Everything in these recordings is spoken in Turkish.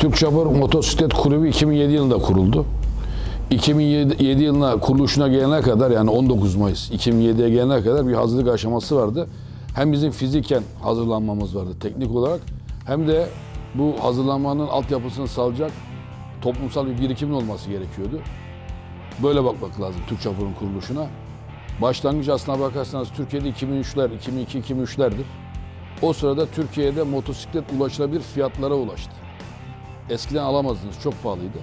Türk Çapır Motosiklet Kulübü 2007 yılında kuruldu. 2007 7 yılına kuruluşuna gelene kadar yani 19 Mayıs 2007'ye gelene kadar bir hazırlık aşaması vardı. Hem bizim fiziken hazırlanmamız vardı teknik olarak hem de bu hazırlanmanın altyapısını sağlayacak toplumsal bir birikimin olması gerekiyordu. Böyle bakmak lazım Türk Çapır'ın kuruluşuna. Başlangıç aslına bakarsanız Türkiye'de 2003'ler, 2002-2003'lerdir. O sırada Türkiye'de motosiklet ulaşılabilir fiyatlara ulaştı. Eskiden alamazdınız, çok pahalıydı.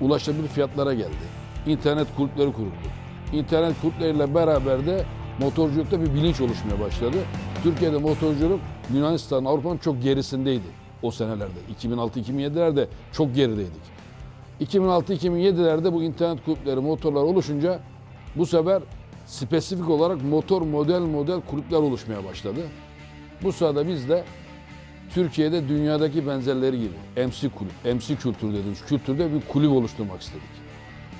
Ulaşılabilir fiyatlara geldi. İnternet kulüpleri kuruldu. İnternet kulüpleriyle beraber de motorculukta bir bilinç oluşmaya başladı. Türkiye'de motorculuk Yunanistan, Avrupa'nın çok gerisindeydi o senelerde. 2006-2007'lerde çok gerideydik. 2006-2007'lerde bu internet kulüpleri, motorlar oluşunca bu sefer spesifik olarak motor model model kulüpler oluşmaya başladı. Bu sırada biz de Türkiye'de dünyadaki benzerleri gibi MC kulüp, MC kültürü dediğimiz kültürde bir kulüp oluşturmak istedik.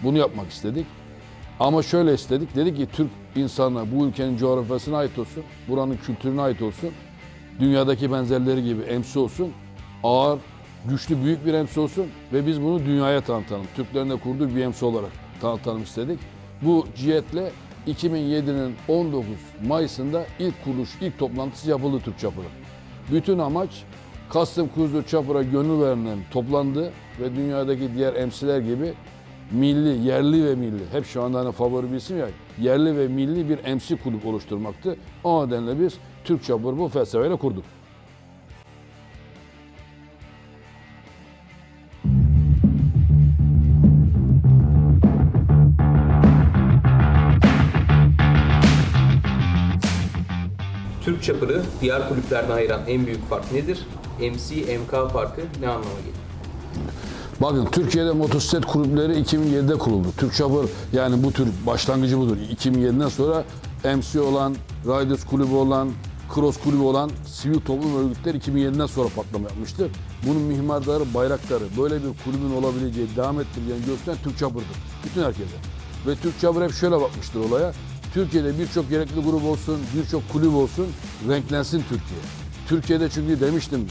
Bunu yapmak istedik. Ama şöyle istedik. Dedik ki Türk insanlar bu ülkenin coğrafyasına ait olsun, buranın kültürüne ait olsun. Dünyadaki benzerleri gibi MC olsun. Ağır, güçlü, büyük bir MC olsun ve biz bunu dünyaya tanıtalım. Türklerin de kurduğu bir MC olarak tanıtalım istedik. Bu cihetle 2007'nin 19 Mayıs'ında ilk kuruluş, ilk toplantısı yapıldı Türk Çapı'nın. Bütün amaç Custom Cruiser Chopper'a gönül verenlerin toplandı ve dünyadaki diğer MC'ler gibi milli, yerli ve milli, hep şu anda hani favori bir isim ya, yerli ve milli bir MC kulüp oluşturmaktı. O nedenle biz Türk Chopper bu felsefeyle kurduk. Çapırı diğer kulüplerden ayıran en büyük fark nedir? MC, MK farkı ne anlama gelir? Bakın Türkiye'de motosiklet kulüpleri 2007'de kuruldu. Türk Chopper yani bu tür başlangıcı budur. 2007'den sonra MC olan, Riders kulübü olan, Cross kulübü olan sivil toplum örgütleri 2007'den sonra patlama yapmıştır. Bunun mihmardarı, bayrakları, böyle bir kulübün olabileceği, devam ettireceğini gösteren Türk Chopper'dır. Bütün herkese. Ve Türk Chopper hep şöyle bakmıştır olaya. Türkiye'de birçok gerekli grup olsun, birçok kulüp olsun, renklensin Türkiye. Türkiye'de çünkü demiştim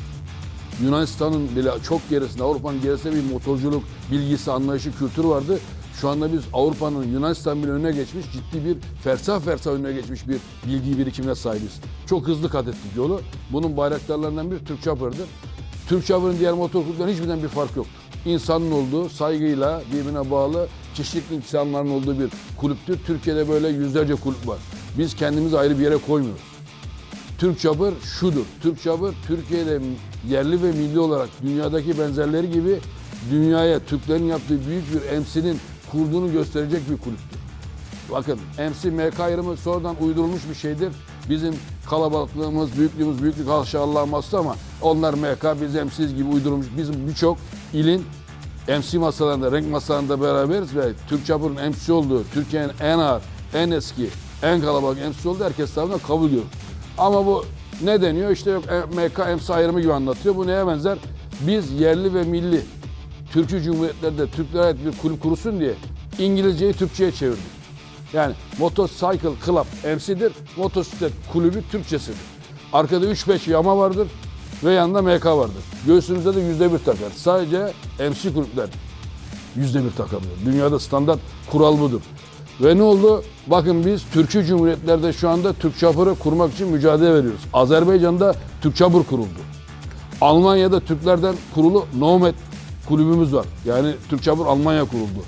Yunanistan'ın bile çok gerisinde, Avrupa'nın gerisinde bir motorculuk bilgisi, anlayışı, kültürü vardı. Şu anda biz Avrupa'nın Yunanistan bile önüne geçmiş, ciddi bir fersah fersah önüne geçmiş bir bilgi birikimine sahibiz. Çok hızlı kat ettik yolu. Bunun bayraktarlarından biri Türk Chopper'dır. Türk Chopper'ın diğer motor kulüplerinin hiçbirinden bir fark yoktur. İnsanın olduğu, saygıyla birbirine bağlı, çeşitli insanların olduğu bir kulüptür. Türkiye'de böyle yüzlerce kulüp var. Biz kendimizi ayrı bir yere koymuyoruz. Türk Çapır şudur. Türk Çapır Türkiye'de yerli ve milli olarak dünyadaki benzerleri gibi dünyaya Türklerin yaptığı büyük bir MC'nin kurduğunu gösterecek bir kulüptür. Bakın MC MK ayrımı sonradan uydurulmuş bir şeydir. Bizim kalabalıklığımız, büyüklüğümüz büyüklük aşağılanması ama onlar MK biz MC'yiz gibi uydurulmuş. Bizim birçok ilin MC masalarında, renk masalarında beraberiz ve Türk Çapır'ın MC olduğu, Türkiye'nin en ağır, en eski, en kalabalık MC olduğu herkes tarafından kabul ediyor. Ama bu ne deniyor? İşte yok e, MK MC ayrımı gibi anlatıyor. Bu neye benzer? Biz yerli ve milli Türkçü Cumhuriyetlerde Türklere ait bir kulüp kurulsun diye İngilizceyi Türkçe'ye çevirdik. Yani Motorcycle Club MC'dir, motosiklet kulübü Türkçesidir. Arkada 3-5 yama vardır ve yanında MK vardır. Göğsümüzde de yüzde bir takar. Sadece MC kulüpler yüzde bir takamıyor. Dünyada standart kural budur. Ve ne oldu? Bakın biz Türkçü Cumhuriyetlerde şu anda Türk Çapır'ı kurmak için mücadele veriyoruz. Azerbaycan'da Türk Çapır kuruldu. Almanya'da Türklerden kurulu Nomad kulübümüz var. Yani Türk Çapır Almanya kuruldu.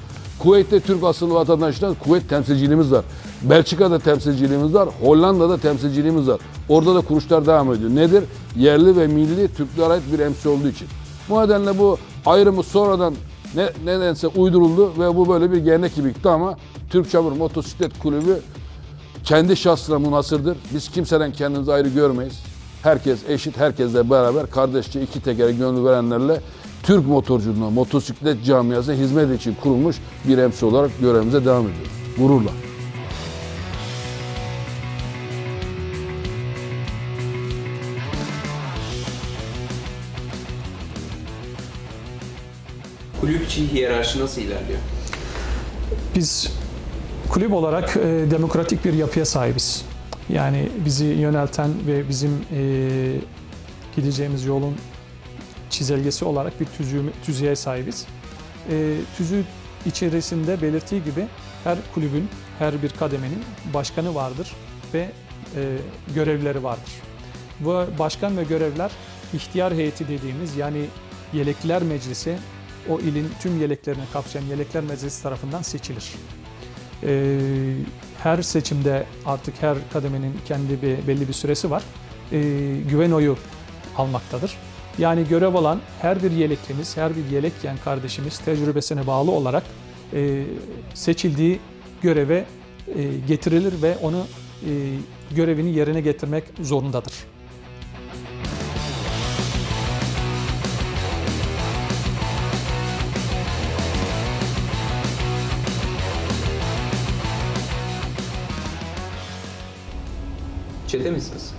Kuveyt'te Türk asıllı vatandaşlar Kuveyt temsilciliğimiz var. Belçika'da temsilciliğimiz var. Hollanda'da temsilciliğimiz var. Orada da kuruluşlar devam ediyor. Nedir? Yerli ve milli Türklere ait bir MC olduğu için. Bu nedenle bu ayrımı sonradan ne, nedense uyduruldu ve bu böyle bir gelenek gibi gitti ama Türk Çapır Motosiklet Kulübü kendi şahsına münhasırdır. Biz kimseden kendimizi ayrı görmeyiz. Herkes eşit, herkesle beraber kardeşçe iki tekere gönül verenlerle Türk motorculuğuna, motosiklet camiasına hizmet için kurulmuş bir MC olarak görevimize devam ediyoruz. Gururla. Kulüp içi hiyerarşi nasıl ilerliyor? Biz kulüp olarak e, demokratik bir yapıya sahibiz. Yani bizi yönelten ve bizim e, gideceğimiz yolun çizelgesi olarak bir tüzüğü, tüzüğe sahibiz. E, tüzüğü içerisinde belirttiği gibi her kulübün, her bir kademenin başkanı vardır ve e, görevleri vardır. Bu başkan ve görevler ihtiyar heyeti dediğimiz yani yelekler meclisi o ilin tüm yeleklerini kapsayan yelekler meclisi tarafından seçilir. Ee, her seçimde artık her kademenin kendi bir belli bir süresi var. Ee, güven oyu almaktadır. Yani görev alan her bir yeleklimiz, her bir yelekyen kardeşimiz tecrübesine bağlı olarak e, seçildiği göreve e, getirilir ve onu e, görevini yerine getirmek zorundadır. Çete misiniz?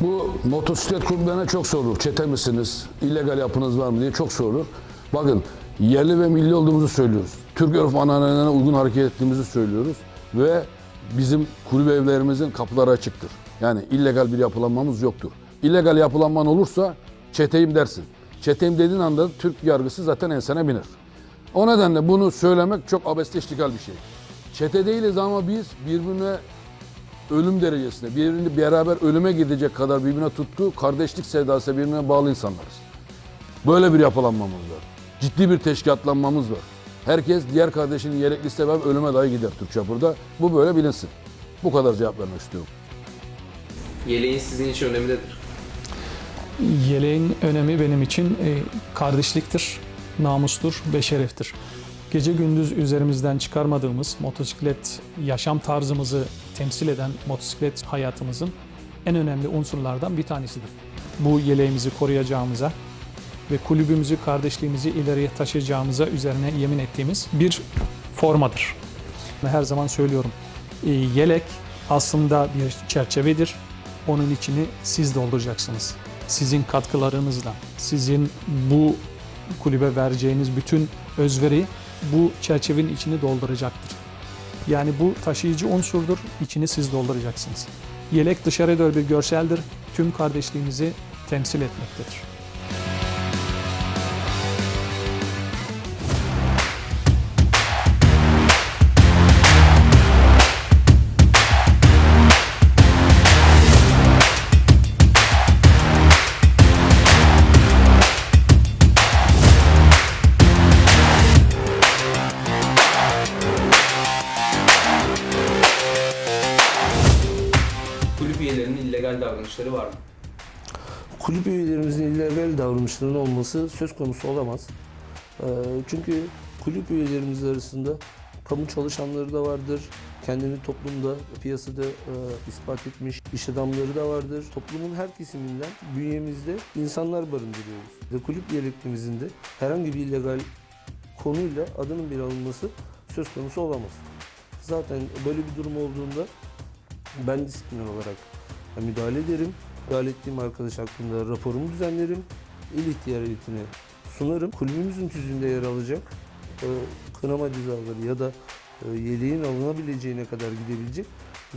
Bu motosiklet kulüplerine çok sorulur. Çete misiniz? İllegal yapınız var mı diye çok sorulur. Bakın yerli ve milli olduğumuzu söylüyoruz. Türk örf ananelerine uygun hareket ettiğimizi söylüyoruz. Ve bizim kulüp evlerimizin kapıları açıktır. Yani illegal bir yapılanmamız yoktur. İllegal yapılanman olursa çeteyim dersin. Çeteyim dediğin anda Türk yargısı zaten ensene biner. O nedenle bunu söylemek çok abeste iştikal bir şey. Çete değiliz ama biz birbirine ölüm derecesinde birbirini beraber ölüme gidecek kadar birbirine tuttu, kardeşlik sevdası birbirine bağlı insanlarız. Böyle bir yapılanmamız var. Ciddi bir teşkilatlanmamız var. Herkes diğer kardeşinin yelekli sebep ölüme dahi gider Türk çapında. Bu böyle bilinsin. Bu kadar cevap vermek istiyorum. Yeleğin sizin için önemi nedir? Yeleğin önemi benim için e, kardeşliktir, namustur ve şereftir. Gece gündüz üzerimizden çıkarmadığımız motosiklet yaşam tarzımızı temsil eden motosiklet hayatımızın en önemli unsurlardan bir tanesidir. Bu yeleğimizi koruyacağımıza ve kulübümüzü, kardeşliğimizi ileriye taşıyacağımıza üzerine yemin ettiğimiz bir formadır. Ve Her zaman söylüyorum, e, yelek aslında bir çerçevedir. Onun içini siz dolduracaksınız. Sizin katkılarınızla, sizin bu kulübe vereceğiniz bütün özveri bu çerçevenin içini dolduracaktır. Yani bu taşıyıcı unsurdur, içini siz dolduracaksınız. Yelek dışarıya doğru bir görseldir, tüm kardeşliğimizi temsil etmektedir. Üyelerinin illegal davranışları var mı? kulüp üyelerimizin illegal davranışlarının olması söz konusu olamaz. Ee, Çünkü kulüp üyelerimiz arasında kamu çalışanları da vardır, kendini toplumda, piyasada e, ispat etmiş iş adamları da vardır. Toplumun her kesiminden bünyemizde insanlar barındırıyoruz. Ve kulüp yeleklimizin de herhangi bir illegal konuyla adının bir alınması söz konusu olamaz. Zaten böyle bir durum olduğunda ben disiplin olarak müdahale ederim. Müdahale ettiğim arkadaş hakkında raporumu düzenlerim. İl ihtiyar heyetine sunarım. Kulübümüzün tüzüğünde yer alacak e, kınama cezaları ya da e, yeleğin alınabileceğine kadar gidebilecek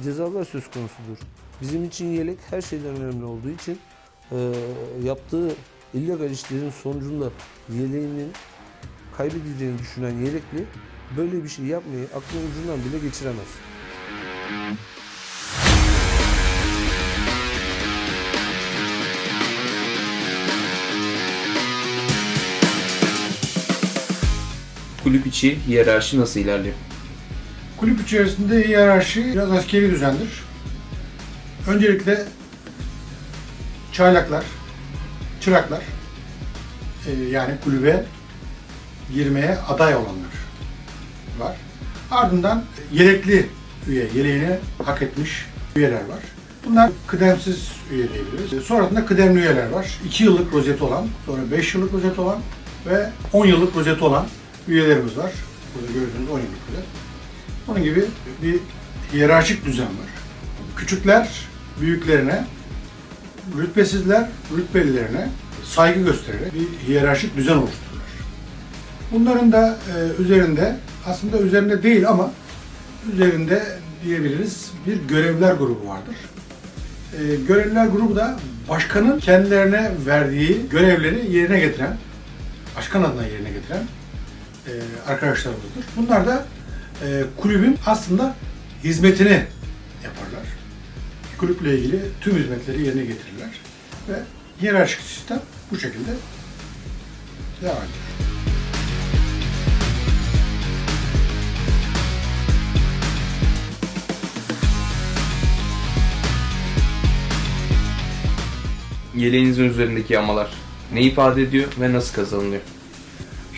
cezalar söz konusudur. Bizim için yelek her şeyden önemli olduğu için e, yaptığı illegal işlerin sonucunda yeleğinin kaybedileceğini düşünen yelekli böyle bir şey yapmayı aklın ucundan bile geçiremez. Kulüp içi hiyerarşi nasıl ilerliyor? Kulüp içerisinde hiyerarşi biraz askeri düzendir. Öncelikle çaylaklar, çıraklar, e, yani kulübe girmeye aday olanlar var. Ardından yelekli üye, yeleğini hak etmiş üyeler var. Bunlar kıdemsiz üye diyebiliriz. Sonrasında kıdemli üyeler var. 2 yıllık rozeti olan, sonra 5 yıllık rozeti olan ve 10 yıllık rozeti olan üyelerimiz var. Burada gördüğünüz 10 yıllık rozet. Onun gibi bir hiyerarşik düzen var. Küçükler büyüklerine, rütbesizler rütbelilerine saygı göstererek bir hiyerarşik düzen oluştururlar. Bunların da e, üzerinde, aslında üzerinde değil ama üzerinde diyebiliriz bir görevler grubu vardır. e, görevliler grubu da başkanın kendilerine verdiği görevleri yerine getiren, başkan adına yerine getiren e, arkadaşlarımızdır. Bunlar da e, kulübün aslında hizmetini yaparlar. Kulüple ilgili tüm hizmetleri yerine getirirler ve hiyerarşik sistem bu şekilde devam ediyor. Yeleğinizin üzerindeki yamalar ne ifade ediyor ve nasıl kazanılıyor?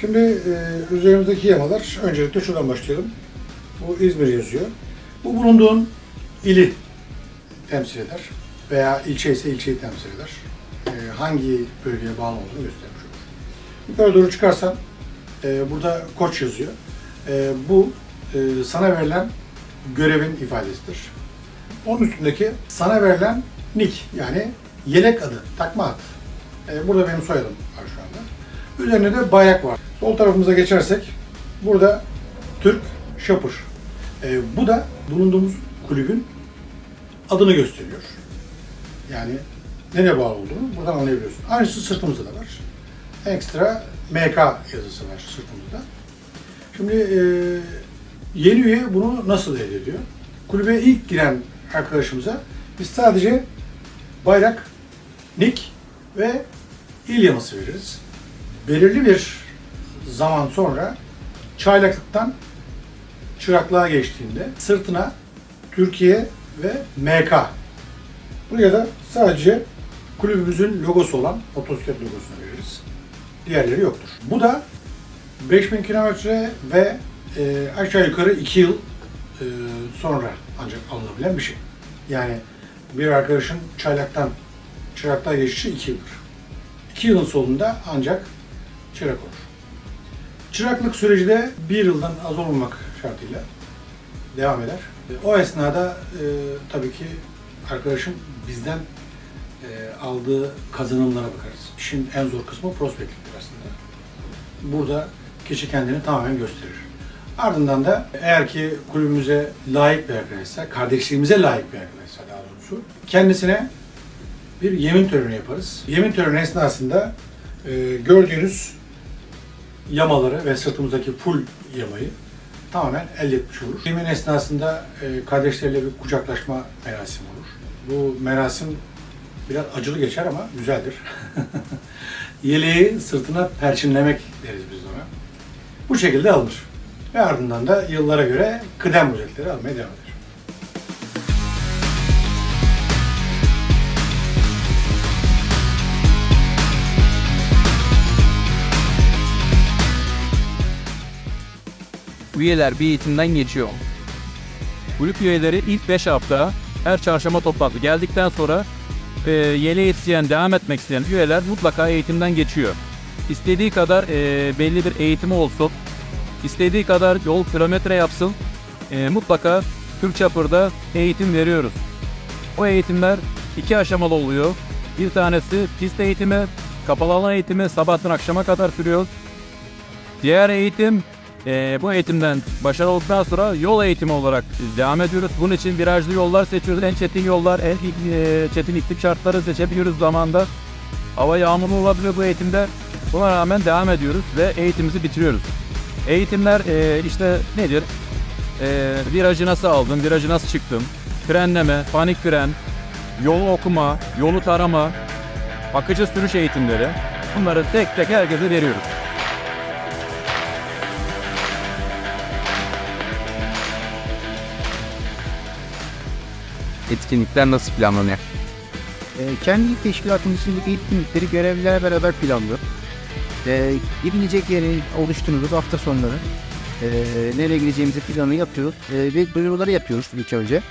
Şimdi e, üzerimizdeki yamalar, öncelikle şuradan başlayalım. Bu İzmir yazıyor. Bu bulunduğun ili temsil eder veya ilçe ise ilçeyi temsil eder. E, hangi bölgeye bağlı olduğunu göstermiş olur. Yukarı doğru çıkarsan e, burada koç yazıyor. E, bu e, sana verilen görevin ifadesidir. Onun üstündeki sana verilen nick yani yelek adı, takma ad. E, burada benim soyadım var şu anda. Üzerinde de bayrak var. Sol tarafımıza geçersek burada Türk Şapır. E, bu da bulunduğumuz kulübün adını gösteriyor. Yani nereye bağlı olduğunu buradan anlayabiliyorsun. Aynısı sırtımızda da var. Ekstra MK yazısı var sırtımızda. Şimdi e, yeni üye bunu nasıl elde ediyor? Kulübe ilk giren arkadaşımıza biz sadece bayrak, nick ve il yaması veririz belirli bir zaman sonra çaylaklıktan çıraklığa geçtiğinde sırtına Türkiye ve MK buraya da sadece kulübümüzün logosu olan motosiklet logosunu veririz. Diğerleri yoktur. Bu da 5000 kilometre ve e, aşağı yukarı 2 yıl e, sonra ancak alınabilen bir şey. Yani bir arkadaşın çaylaktan çıraklığa geçişi 2 yıldır. 2 yılın sonunda ancak çırak olur. Çıraklık süreci de bir yıldan az olmamak şartıyla devam eder. E, O esnada e, tabii ki arkadaşım bizden e, aldığı kazanımlara bakarız. İşin en zor kısmı prospektliktir aslında. Burada kişi kendini tamamen gösterir. Ardından da eğer ki kulübümüze layık bir arkadaşsa, kardeşliğimize layık bir arkadaşsa daha doğrusu, kendisine bir yemin töreni yaparız. Yemin töreni esnasında e, gördüğünüz yamaları ve sırtımızdaki full yamayı tamamen elde etmiş olur. Yemin esnasında e, kardeşleriyle bir kucaklaşma merasimi olur. Bu merasim biraz acılı geçer ama güzeldir. Yeleği sırtına perçinlemek deriz biz ona. Bu şekilde alınır. Ve ardından da yıllara göre kıdem ücretleri almaya devam eder. Üyeler bir eğitimden geçiyor. Kulüp üyeleri ilk 5 hafta her çarşamba toplantı geldikten sonra e, yeleği isteyen, devam etmek isteyen üyeler mutlaka eğitimden geçiyor. İstediği kadar e, belli bir eğitimi olsun, istediği kadar yol kilometre yapsın, e, mutlaka Türk çapırda eğitim veriyoruz. O eğitimler iki aşamalı oluyor. Bir tanesi pist eğitimi, kapalı alan eğitimi sabahtan akşama kadar sürüyor. Diğer eğitim e, bu eğitimden başarılı olduktan sonra yol eğitimi olarak devam ediyoruz. Bunun için virajlı yollar seçiyoruz. En çetin yollar, en e, çetin iklim şartları seçebiliyoruz zamanda. Hava yağmurlu olabiliyor bu eğitimde. Buna rağmen devam ediyoruz ve eğitimimizi bitiriyoruz. Eğitimler e, işte nedir? E, virajı nasıl aldım, virajı nasıl çıktım, frenleme, panik fren, yolu okuma, yolu tarama, akıcı sürüş eğitimleri. Bunları tek tek herkese veriyoruz. Etkinlikler nasıl planlanıyor? E, kendi il teşkilatının içindeki etkinlikleri görevlilerle beraber planlıyor. E, gidilecek yeri oluşturuyoruz hafta sonları. E, nereye gideceğimizi planı yapıyoruz. E, ve duyuruları yapıyoruz ilk önce.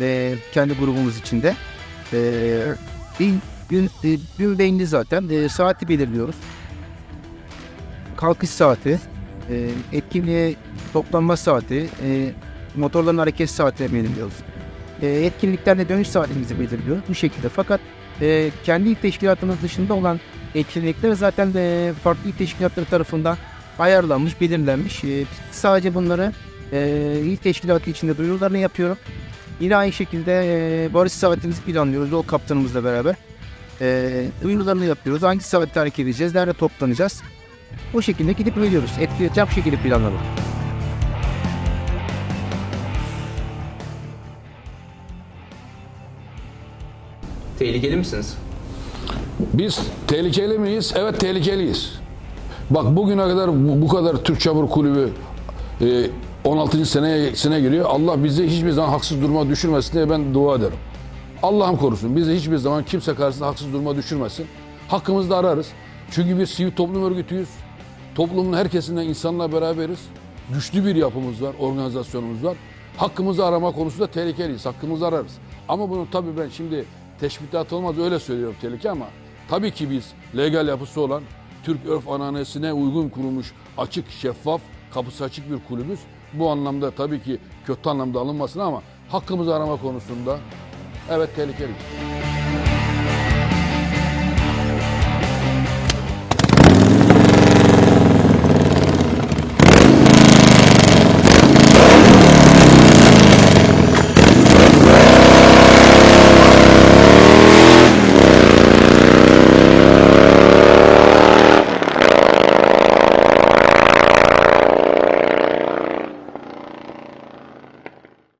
E, kendi grubumuz içinde. E, gün, e, gün belli zaten. E, saati belirliyoruz. Kalkış saati, e, etkinliğe toplanma saati, e, motorların hareket saati belirliyoruz e, dönüş saatimizi belirliyoruz bu şekilde. Fakat e, kendi il teşkilatımız dışında olan etkinlikler zaten de farklı il teşkilatları tarafından ayarlanmış, belirlenmiş. E, sadece bunları e, il teşkilatı içinde duyurularını yapıyorum. Yine aynı şekilde e, barış savetimizi planlıyoruz yol kaptanımızla beraber. E, duyurularını yapıyoruz. Hangi savette hareket edeceğiz, nerede toplanacağız. O şekilde gidip geliyoruz. Etkileyecek şekilde planladık. Tehlikeli misiniz? Biz tehlikeli miyiz? Evet tehlikeliyiz. Bak bugüne kadar bu, kadar Türk Çabur Kulübü e, 16. seneye sene giriyor. Allah bizi hiçbir zaman haksız duruma düşürmesin diye ben dua ederim. Allah'ım korusun. Bizi hiçbir zaman kimse karşısında haksız duruma düşürmesin. Hakkımızı da ararız. Çünkü biz sivil toplum örgütüyüz. Toplumun her kesimden insanla beraberiz. Güçlü bir yapımız var, organizasyonumuz var. Hakkımızı arama konusunda tehlikeliyiz. Hakkımızı ararız. Ama bunu tabii ben şimdi teşbihat olmaz öyle söylüyorum tehlike ama tabii ki biz legal yapısı olan Türk örf ananesine uygun kurulmuş açık, şeffaf, kapısı açık bir kulübüz. Bu anlamda tabii ki kötü anlamda alınmasın ama hakkımızı arama konusunda evet tehlikeliyiz.